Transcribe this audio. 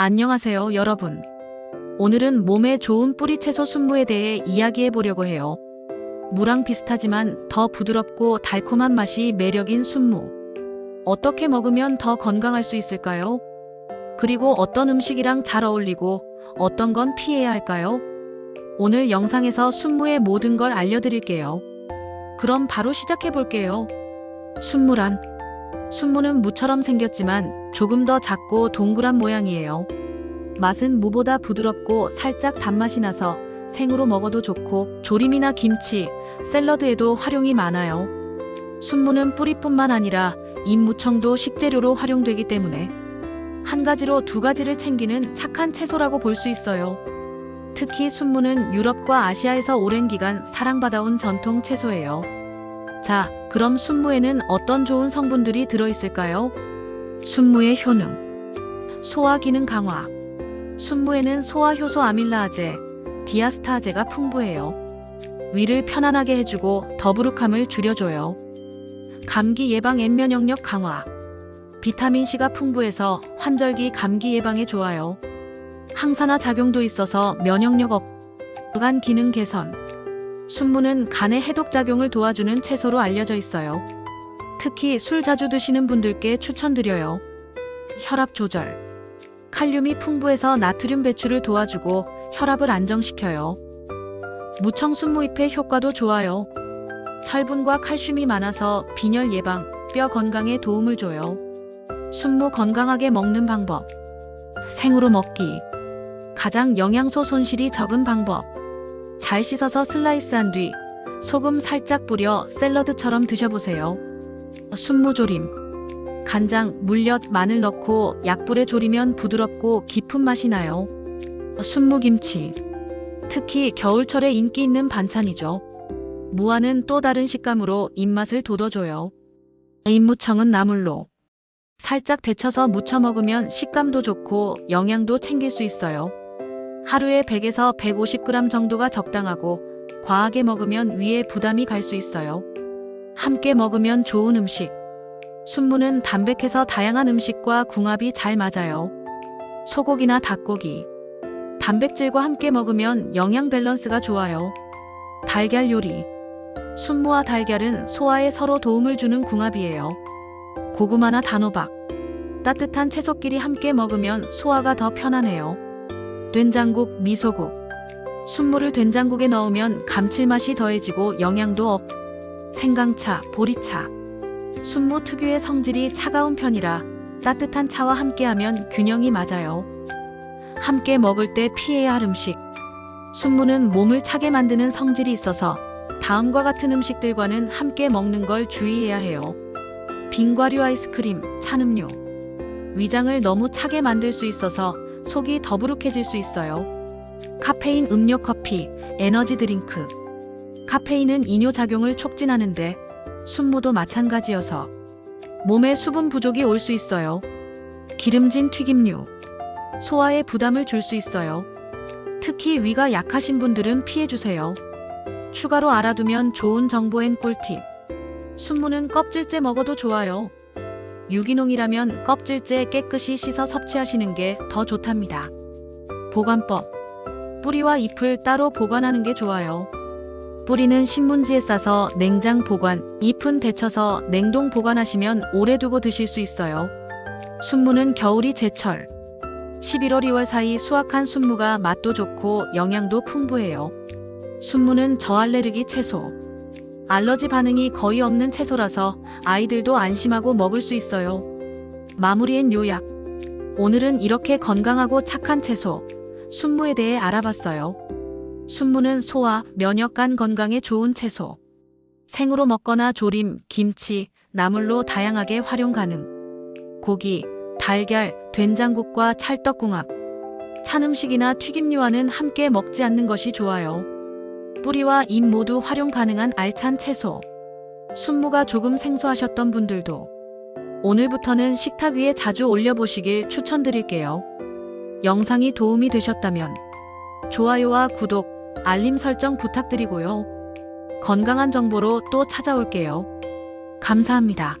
안녕하세요, 여러분. 오늘은 몸에 좋은 뿌리 채소 순무에 대해 이야기해 보려고 해요. 무랑 비슷하지만 더 부드럽고 달콤한 맛이 매력인 순무. 어떻게 먹으면 더 건강할 수 있을까요? 그리고 어떤 음식이랑 잘 어울리고 어떤 건 피해야 할까요? 오늘 영상에서 순무의 모든 걸 알려드릴게요. 그럼 바로 시작해 볼게요. 순무란 순무는 무처럼 생겼지만 조금 더 작고 동그란 모양이에요. 맛은 무보다 부드럽고 살짝 단맛이 나서 생으로 먹어도 좋고 조림이나 김치, 샐러드에도 활용이 많아요. 순무는 뿌리뿐만 아니라 잎무청도 식재료로 활용되기 때문에 한 가지로 두 가지를 챙기는 착한 채소라고 볼 수 있어요. 특히 순무는 유럽과 아시아에서 오랜 기간 사랑받아온 전통 채소예요. 자, 그럼 순무에는 어떤 좋은 성분들이 들어있을까요? 순무의 효능. 소화 기능 강화. 순무에는 소화 효소 아밀라아제, 디아스타아제가 풍부해요. 위를 편안하게 해주고 더부룩함을 줄여줘요. 감기 예방 앤면역력 강화. 비타민C가 풍부해서 환절기 감기 예방에 좋아요. 항산화 작용도 있어서 면역력 업, 간 기능 개선. 순무는 간의 해독 작용을 도와주는 채소로 알려져 있어요. 특히 술 자주 드시는 분들께 추천드려요. 혈압 조절. 칼륨이 풍부해서 나트륨 배출을 도와주고 혈압을 안정시켜요. 무청 순 무잎의 효과도 좋아요. 철분과 칼슘이 많아서 빈혈 예방, 뼈 건강에 도움을 줘요. 순무 건강하게 먹는 방법. 생으로 먹기. 가장 영양소 손실이 적은 방법. 잘 씻어서 슬라이스한 뒤 소금 살짝 뿌려 샐러드처럼 드셔보세요. 순무조림. 간장, 물엿, 마늘 넣고 약불에 졸이면 부드럽고 깊은 맛이 나요. 순무김치. 특히 겨울철에 인기 있는 반찬이죠. 무화는 또 다른 식감으로 입맛을 돋워줘요. 잎무청은 나물로. 살짝 데쳐서 무쳐 먹으면 식감도 좋고 영양도 챙길 수 있어요. 하루에 100에서 150g 정도가 적당하고 과하게 먹으면 위에 부담이 갈 수 있어요. 함께 먹으면 좋은 음식. 순무는 담백해서 다양한 음식과 궁합이 잘 맞아요. 소고기나 닭고기. 단백질과 함께 먹으면 영양 밸런스가 좋아요. 달걀 요리. 순무와 달걀은 소화에 서로 도움을 주는 궁합이에요. 고구마나 단호박. 따뜻한 채소끼리 함께 먹으면 소화가 더 편안해요. 된장국, 미소국. 순무를 된장국에 넣으면 감칠맛이 더해지고 영양도 업. 생강차, 보리차. 순무 특유의 성질이 차가운 편이라 따뜻한 차와 함께하면 균형이 맞아요. 함께 먹을 때 피해야 할 음식. 순무는 몸을 차게 만드는 성질이 있어서 다음과 같은 음식들과는 함께 먹는 걸 주의해야 해요. 빙과류 아이스크림, 찬음료. 위장을 너무 차게 만들 수 있어서 속이 더부룩해질 수 있어요. 카페인 음료 커피, 에너지 드링크. 카페인은 이뇨 작용을 촉진하는데 순무도 마찬가지여서 몸에 수분 부족이 올 수 있어요. 기름진 튀김류. 소화에 부담을 줄 수 있어요. 특히 위가 약하신 분들은 피해주세요. 추가로 알아두면 좋은 정보엔 꿀팁. 순무는 껍질째 먹어도 좋아요. 유기농이라면 껍질째 깨끗이 씻어 섭취하시는 게 더 좋답니다. 보관법. 뿌리와 잎을 따로 보관하는 게 좋아요. 뿌리는 신문지에 싸서 냉장 보관, 잎은 데쳐서 냉동 보관하시면 오래 두고 드실 수 있어요. 순무는 겨울이 제철. 11월 2월 사이 수확한 순무가 맛도 좋고 영양도 풍부해요. 순무는 저알레르기 채소. 알러지 반응이 거의 없는 채소라서 아이들도 안심하고 먹을 수 있어요. 마무리엔 요약. 오늘은 이렇게 건강하고 착한 채소, 순무에 대해 알아봤어요. 순무는 소화, 면역간 건강에 좋은 채소. 생으로 먹거나 조림, 김치, 나물로 다양하게 활용 가능. 고기, 달걀, 된장국과 찰떡궁합. 찬 음식이나 튀김류와는 함께 먹지 않는 것이 좋아요. 뿌리와 잎 모두 활용 가능한 알찬 채소. 순무가 조금 생소하셨던 분들도 오늘부터는 식탁 위에 자주 올려보시길 추천드릴게요. 영상이 도움이 되셨다면 좋아요와 구독, 알림 설정 부탁드리고요. 건강한 정보로 또 찾아올게요. 감사합니다.